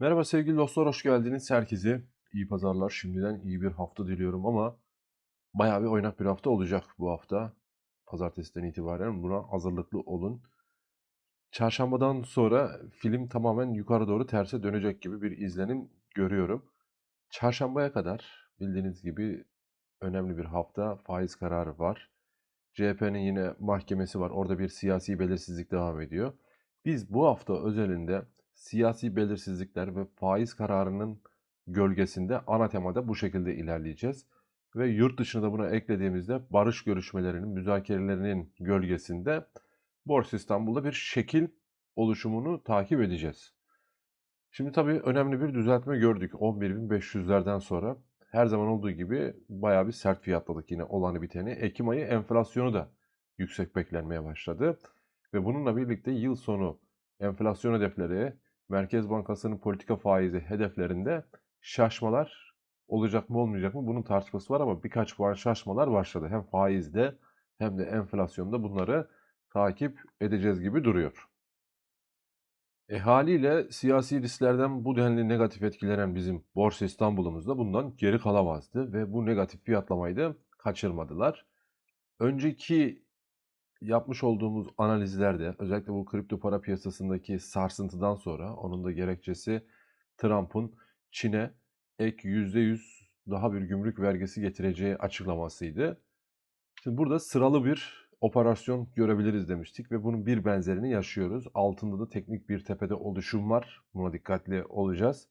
Merhaba sevgili dostlar, hoş geldiniz. Herkese iyi pazarlar. Şimdiden iyi bir hafta diliyorum ama bayağı bir oynak bir hafta olacak bu hafta. Pazartesiden itibaren buna hazırlıklı olun. Çarşambadan sonra film tamamen yukarı doğru terse dönecek gibi bir izlenim görüyorum. Çarşambaya kadar bildiğiniz gibi önemli bir hafta faiz kararı var. CHP'nin yine mahkemesi var. Orada bir siyasi belirsizlik devam ediyor. Biz bu hafta özelinde siyasi belirsizlikler ve faiz kararının gölgesinde ana temada bu şekilde ilerleyeceğiz. Ve yurt dışında da buna eklediğimizde barış görüşmelerinin, müzakerelerinin gölgesinde Borsa İstanbul'da bir şekil oluşumunu takip edeceğiz. Şimdi tabii önemli bir düzeltme gördük 11.500'lerden sonra. Her zaman olduğu gibi bayağı bir sert fiyatladık yine olanı biteni. Ekim ayı enflasyonu da yüksek beklenmeye başladı. Ve bununla birlikte yıl sonu enflasyon hedefleri, Merkez Bankası'nın politika faizi hedeflerinde şaşmalar olacak mı olmayacak mı bunun tartışması var ama birkaç puan şaşmalar başladı. Hem faizde hem de enflasyonda bunları takip edeceğiz gibi duruyor. E haliyle siyasi risklerden bu denli negatif etkilenen bizim Borsa İstanbul'umuz da bundan geri kalamazdı ve bu negatif fiyatlamayı da kaçırmadılar. Önceki yapmış olduğumuz analizlerde özellikle bu kripto para piyasasındaki sarsıntıdan sonra onun da gerekçesi Trump'ın Çin'e ek %100 daha bir gümrük vergisi getireceği açıklamasıydı. Şimdi burada sıralı bir operasyon görebiliriz demiştik ve bunun bir benzerini yaşıyoruz. Altında da teknik bir tepede oluşum var. Buna dikkatli olacağız.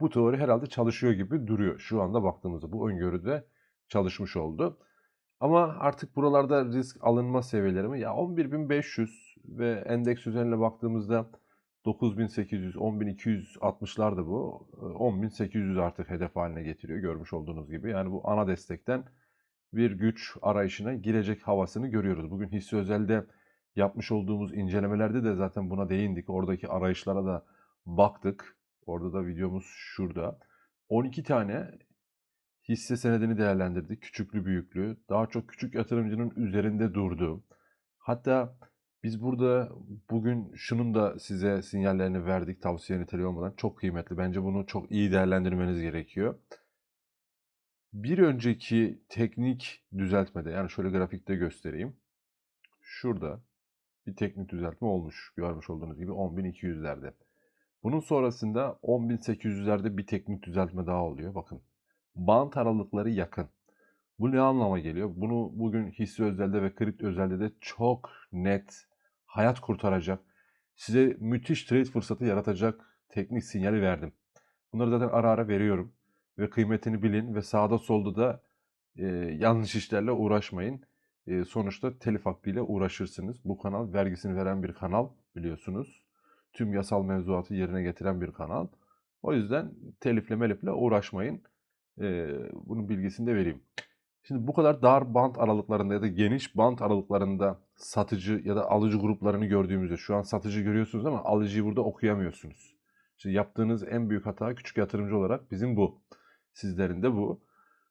Bu teori herhalde çalışıyor gibi duruyor. Şu anda baktığımızda bu öngörüde çalışmış oldu. Ama artık buralarda risk alınma seviyeleri mi? Ya 11.500 ve endeks üzerine baktığımızda 9.800, 10.260'lar da bu. 10.800 artık hedef haline getiriyor görmüş olduğunuz gibi. Yani bu ana destekten bir güç arayışına girecek havasını görüyoruz. Bugün hisse özelde yapmış olduğumuz incelemelerde de zaten buna değindik. Oradaki arayışlara da baktık. Orada da videomuz şurada. 12 tane hisse senedini değerlendirdik. Küçüklü büyüklü. Daha çok küçük yatırımcının üzerinde durdu. Hatta biz burada bugün şunun da size sinyallerini verdik tavsiye niteliği olmadan. Çok kıymetli. Bence bunu çok iyi değerlendirmeniz gerekiyor. Bir önceki teknik düzeltmede yani şöyle grafikte göstereyim. Şurada bir teknik düzeltme olmuş. Görmüş olduğunuz gibi 10.200'lerde. Bunun sonrasında 10.800'lerde bir teknik düzeltme daha oluyor. Bakın bant aralıkları yakın. Bu ne anlama geliyor? Bunu bugün hisse özelde ve kripto özelde de çok net hayat kurtaracak, size müthiş trade fırsatı yaratacak teknik sinyali verdim. Bunları zaten ara ara veriyorum ve kıymetini bilin ve sağda solda da e, yanlış işlerle uğraşmayın. E, sonuçta telif hakkıyla uğraşırsınız. Bu kanal vergisini veren bir kanal biliyorsunuz. Tüm yasal mevzuatı yerine getiren bir kanal. O yüzden telifle melifle uğraşmayın. E, bunun bilgisini de vereyim. Şimdi bu kadar dar bant aralıklarında ya da geniş bant aralıklarında satıcı ya da alıcı gruplarını gördüğümüzde şu an satıcı görüyorsunuz ama alıcıyı burada okuyamıyorsunuz. İşte yaptığınız en büyük hata küçük yatırımcı olarak bizim bu. Sizlerin de bu.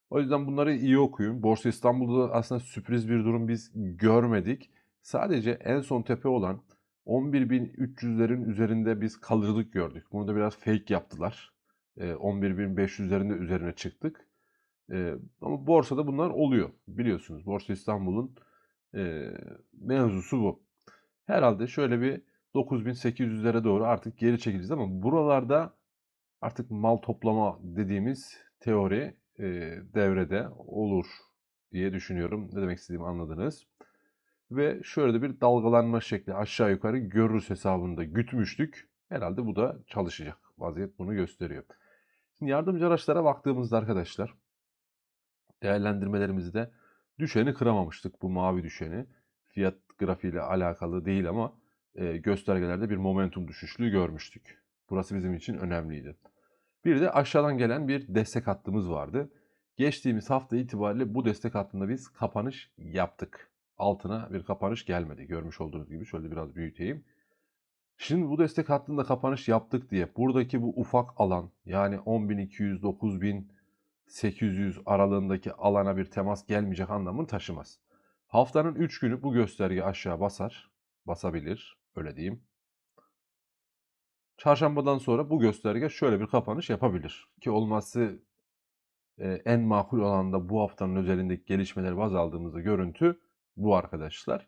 O yüzden bunları iyi okuyun. Borsa İstanbul'da aslında sürpriz bir durum biz görmedik. Sadece en son tepe olan 11.300'lerin üzerinde biz kalıcılık gördük. Bunu da biraz fake yaptılar. 11.500'lerin de üzerine çıktık. Ama borsada bunlar oluyor. Biliyorsunuz Borsa İstanbul'un mevzusu bu. Herhalde şöyle bir 9800'lere doğru artık geri çekileceğiz ama buralarda artık mal toplama dediğimiz teori devrede olur diye düşünüyorum. Ne demek istediğimi anladınız. Ve şöyle de bir dalgalanma şekli aşağı yukarı görürüz hesabında gütmüştük. Herhalde bu da çalışacak. Vaziyet bunu gösteriyor. Şimdi yardımcı araçlara baktığımızda arkadaşlar değerlendirmelerimizde düşeni kıramamıştık bu mavi düşeni. Fiyat grafiğiyle alakalı değil ama e, göstergelerde bir momentum düşüşlüğü görmüştük. Burası bizim için önemliydi. Bir de aşağıdan gelen bir destek hattımız vardı. Geçtiğimiz hafta itibariyle bu destek hattında biz kapanış yaptık. Altına bir kapanış gelmedi. Görmüş olduğunuz gibi şöyle biraz büyüteyim. Şimdi bu destek hattında kapanış yaptık diye buradaki bu ufak alan yani 10.200, 9.800 aralığındaki alana bir temas gelmeyecek anlamını taşımaz. Haftanın 3 günü bu gösterge aşağı basar. Basabilir öyle diyeyim. Çarşambadan sonra bu gösterge şöyle bir kapanış yapabilir. Ki olması e, en makul olan da bu haftanın özelindeki gelişmeleri baz aldığımızda görüntü bu arkadaşlar.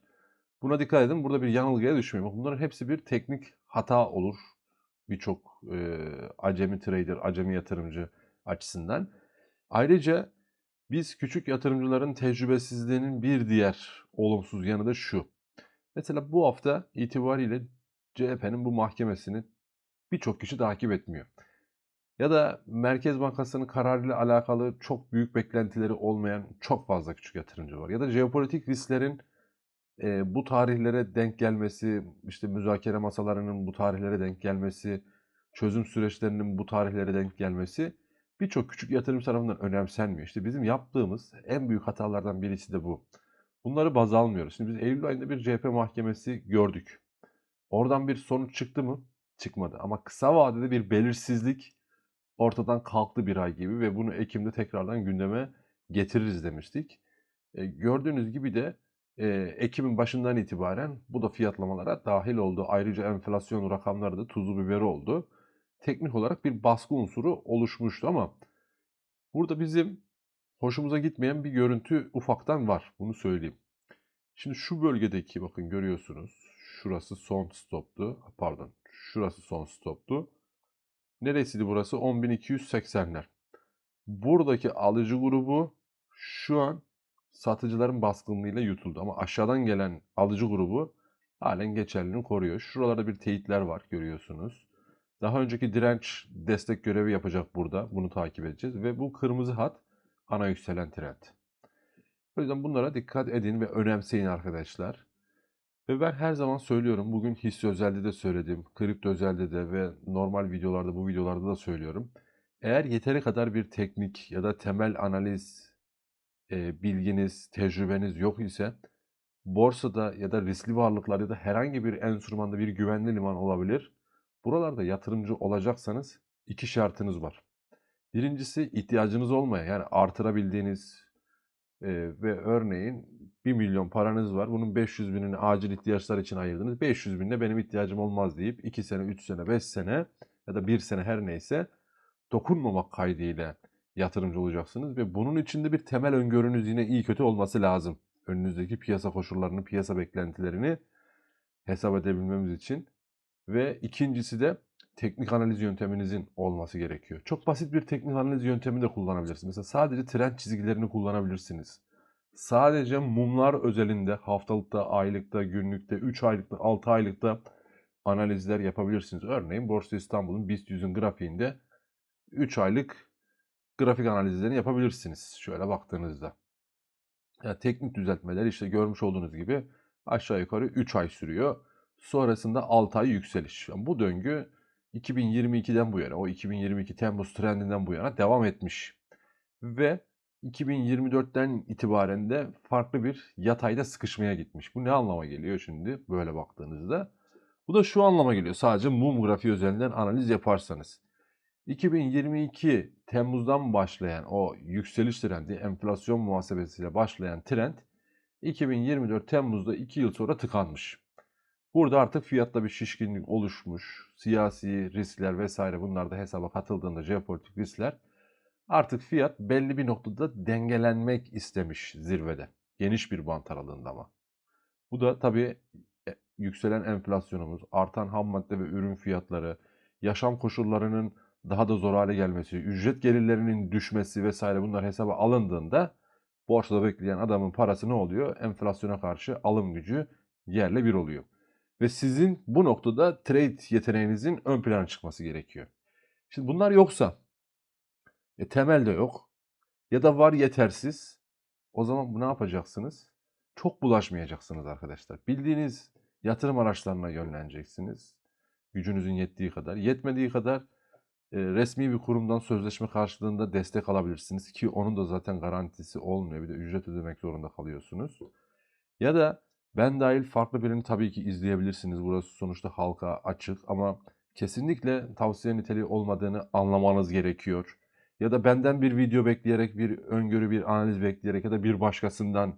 Buna dikkat edin. Burada bir yanılgıya düşmeyin. Bunların hepsi bir teknik hata olur. Birçok e, acemi trader, acemi yatırımcı açısından. Ayrıca biz küçük yatırımcıların tecrübesizliğinin bir diğer olumsuz yanı da şu. Mesela bu hafta itibariyle CHP'nin bu mahkemesini birçok kişi takip etmiyor. Ya da Merkez Bankası'nın kararıyla alakalı çok büyük beklentileri olmayan çok fazla küçük yatırımcı var. Ya da jeopolitik risklerin e, bu tarihlere denk gelmesi, işte müzakere masalarının bu tarihlere denk gelmesi, çözüm süreçlerinin bu tarihlere denk gelmesi birçok küçük yatırım tarafından önemsenmiyor. İşte bizim yaptığımız en büyük hatalardan birisi de bu. Bunları baz almıyoruz. Şimdi biz Eylül ayında bir CHP mahkemesi gördük. Oradan bir sonuç çıktı mı? Çıkmadı. Ama kısa vadede bir belirsizlik ortadan kalktı bir ay gibi ve bunu Ekim'de tekrardan gündeme getiririz demiştik. E, gördüğünüz gibi de e, Ekim'in başından itibaren bu da fiyatlamalara dahil oldu. Ayrıca enflasyon rakamları da tuzlu biberi oldu. Teknik olarak bir baskı unsuru oluşmuştu ama burada bizim hoşumuza gitmeyen bir görüntü ufaktan var. Bunu söyleyeyim. Şimdi şu bölgedeki bakın görüyorsunuz. Şurası son stoptu. Pardon. Şurası son stoptu. Neresiydi burası? 10.280'ler. Buradaki alıcı grubu şu an satıcıların baskınlığıyla yutuldu. Ama aşağıdan gelen alıcı grubu halen geçerliliğini koruyor. Şuralarda bir teyitler var görüyorsunuz. Daha önceki direnç destek görevi yapacak burada. Bunu takip edeceğiz. Ve bu kırmızı hat ana yükselen trend. O yüzden bunlara dikkat edin ve önemseyin arkadaşlar. Ve ben her zaman söylüyorum, bugün hisse özelde de söyledim, kripto özelde de ve normal videolarda, bu videolarda da söylüyorum. Eğer yeteri kadar bir teknik ya da temel analiz bilginiz, tecrübeniz yok ise borsada ya da riskli varlıklar ya da herhangi bir enstrümanda bir güvenli liman olabilir. Buralarda yatırımcı olacaksanız iki şartınız var. Birincisi ihtiyacınız olmaya yani artırabildiğiniz e, ve örneğin 1 milyon paranız var. Bunun 500 binini acil ihtiyaçlar için ayırdınız. 500 binine benim ihtiyacım olmaz deyip 2 sene, 3 sene, 5 sene ya da 1 sene her neyse dokunmamak kaydıyla yatırımcı olacaksınız. Ve bunun içinde bir temel öngörünüz yine iyi kötü olması lazım. Önünüzdeki piyasa koşullarını, piyasa beklentilerini hesap edebilmemiz için. Ve ikincisi de teknik analiz yönteminizin olması gerekiyor. Çok basit bir teknik analiz yöntemi de kullanabilirsiniz. Mesela sadece trend çizgilerini kullanabilirsiniz. Sadece mumlar özelinde haftalıkta, aylıkta, günlükte, 3 aylıkta, 6 aylıkta analizler yapabilirsiniz. Örneğin Borsa İstanbul'un BIST 100'ün grafiğinde 3 aylık grafik analizlerini yapabilirsiniz. Şöyle baktığınızda. Yani teknik düzeltmeler işte görmüş olduğunuz gibi aşağı yukarı 3 ay sürüyor. Sonrasında 6 ay yükseliş. Yani bu döngü 2022'den bu yana, o 2022 Temmuz trendinden bu yana devam etmiş. Ve 2024'ten itibaren de farklı bir yatayda sıkışmaya gitmiş. Bu ne anlama geliyor şimdi böyle baktığınızda? Bu da şu anlama geliyor. Sadece mum grafiği üzerinden analiz yaparsanız. 2022 Temmuz'dan başlayan o yükseliş trendi, enflasyon muhasebesiyle başlayan trend 2024 Temmuz'da 2 yıl sonra tıkanmış. Burada artık fiyatta bir şişkinlik oluşmuş. Siyasi riskler vesaire bunlar da hesaba katıldığında jeopolitik riskler Artık fiyat belli bir noktada dengelenmek istemiş zirvede. Geniş bir bant aralığında ama. Bu da tabii e, yükselen enflasyonumuz, artan ham madde ve ürün fiyatları, yaşam koşullarının daha da zor hale gelmesi, ücret gelirlerinin düşmesi vesaire bunlar hesaba alındığında borsada bekleyen adamın parası ne oluyor? Enflasyona karşı alım gücü yerle bir oluyor. Ve sizin bu noktada trade yeteneğinizin ön plana çıkması gerekiyor. Şimdi bunlar yoksa e, temel de yok. Ya da var yetersiz. O zaman ne yapacaksınız? Çok bulaşmayacaksınız arkadaşlar. Bildiğiniz yatırım araçlarına yönleneceksiniz. Gücünüzün yettiği kadar. Yetmediği kadar resmi bir kurumdan sözleşme karşılığında destek alabilirsiniz. Ki onun da zaten garantisi olmuyor. Bir de ücret ödemek zorunda kalıyorsunuz. Ya da ben dahil farklı birini tabii ki izleyebilirsiniz. Burası sonuçta halka açık ama kesinlikle tavsiye niteliği olmadığını anlamanız gerekiyor ya da benden bir video bekleyerek, bir öngörü, bir analiz bekleyerek ya da bir başkasından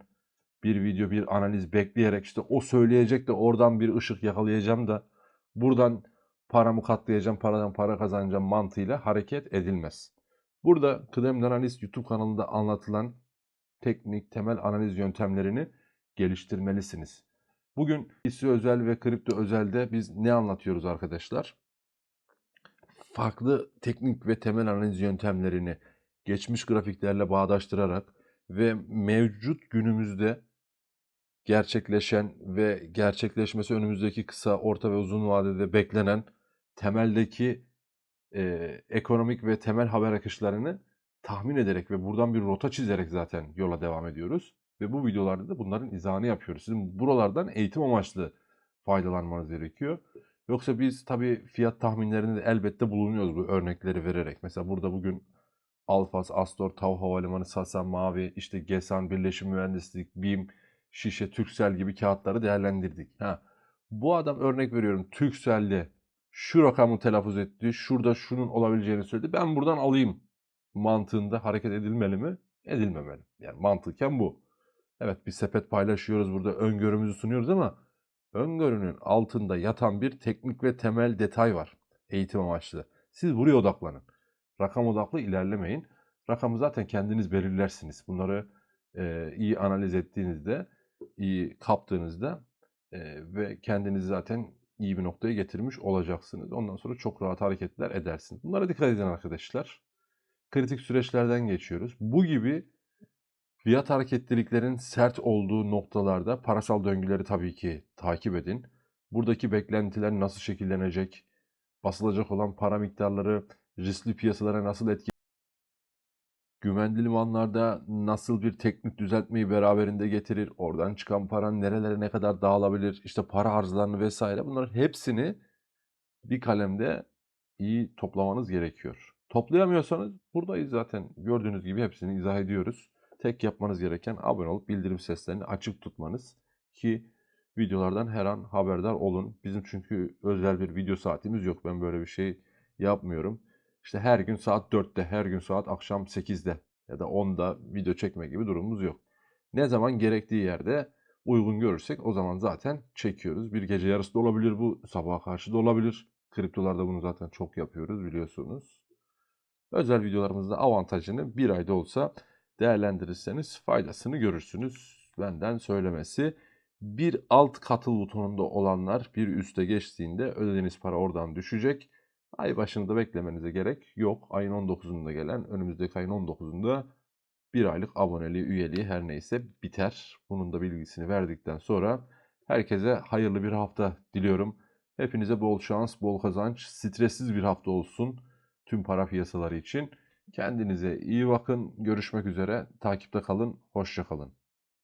bir video, bir analiz bekleyerek işte o söyleyecek de oradan bir ışık yakalayacağım da buradan paramı katlayacağım, paradan para kazanacağım mantığıyla hareket edilmez. Burada Kıdemli Analiz YouTube kanalında anlatılan teknik, temel analiz yöntemlerini geliştirmelisiniz. Bugün hissi özel ve kripto özelde biz ne anlatıyoruz arkadaşlar? Farklı teknik ve temel analiz yöntemlerini geçmiş grafiklerle bağdaştırarak ve mevcut günümüzde gerçekleşen ve gerçekleşmesi önümüzdeki kısa, orta ve uzun vadede beklenen temeldeki e, ekonomik ve temel haber akışlarını tahmin ederek ve buradan bir rota çizerek zaten yola devam ediyoruz. Ve bu videolarda da bunların izahını yapıyoruz. Sizin buralardan eğitim amaçlı faydalanmanız gerekiyor. Yoksa biz tabii fiyat tahminlerinde de elbette bulunuyoruz bu örnekleri vererek. Mesela burada bugün Alfas, Astor, TAV Havalimanı, Sasan, Mavi, işte GESAN, Birleşim Mühendislik, BİM, Şişe, Türksel gibi kağıtları değerlendirdik. Ha, bu adam örnek veriyorum Türksel'de şu rakamı telaffuz etti, şurada şunun olabileceğini söyledi. Ben buradan alayım mantığında hareket edilmeli mi? Edilmemeli. Yani mantıken bu. Evet bir sepet paylaşıyoruz burada öngörümüzü sunuyoruz ama öngörünün altında yatan bir teknik ve temel detay var eğitim amaçlı. Siz buraya odaklanın. Rakam odaklı ilerlemeyin. Rakamı zaten kendiniz belirlersiniz. Bunları e, iyi analiz ettiğinizde, iyi kaptığınızda e, ve kendinizi zaten iyi bir noktaya getirmiş olacaksınız. Ondan sonra çok rahat hareketler edersiniz. Bunlara dikkat edin arkadaşlar. Kritik süreçlerden geçiyoruz. Bu gibi fiyat hareketliliklerin sert olduğu noktalarda parasal döngüleri tabii ki takip edin. Buradaki beklentiler nasıl şekillenecek? Basılacak olan para miktarları riskli piyasalara nasıl etki Güvenli limanlarda nasıl bir teknik düzeltmeyi beraberinde getirir? Oradan çıkan paran nerelere ne kadar dağılabilir? İşte para arzlarını vesaire bunların hepsini bir kalemde iyi toplamanız gerekiyor. Toplayamıyorsanız buradayız zaten. Gördüğünüz gibi hepsini izah ediyoruz. Tek yapmanız gereken abone olup bildirim seslerini açık tutmanız ki videolardan her an haberdar olun. Bizim çünkü özel bir video saatimiz yok. Ben böyle bir şey yapmıyorum. İşte her gün saat 4'te, her gün saat akşam 8'de ya da 10'da video çekme gibi durumumuz yok. Ne zaman gerektiği yerde uygun görürsek o zaman zaten çekiyoruz. Bir gece yarısı da olabilir bu, sabaha karşı da olabilir. Kriptolarda bunu zaten çok yapıyoruz biliyorsunuz. Özel videolarımızda avantajını bir ayda olsa değerlendirirseniz faydasını görürsünüz. Benden söylemesi. Bir alt katıl butonunda olanlar bir üste geçtiğinde ödediğiniz para oradan düşecek. Ay başında beklemenize gerek yok. Ayın 19'unda gelen önümüzdeki ayın 19'unda bir aylık aboneliği, üyeliği her neyse biter. Bunun da bilgisini verdikten sonra herkese hayırlı bir hafta diliyorum. Hepinize bol şans, bol kazanç, stressiz bir hafta olsun tüm para piyasaları için. Kendinize iyi bakın. Görüşmek üzere. Takipte kalın. Hoşça kalın.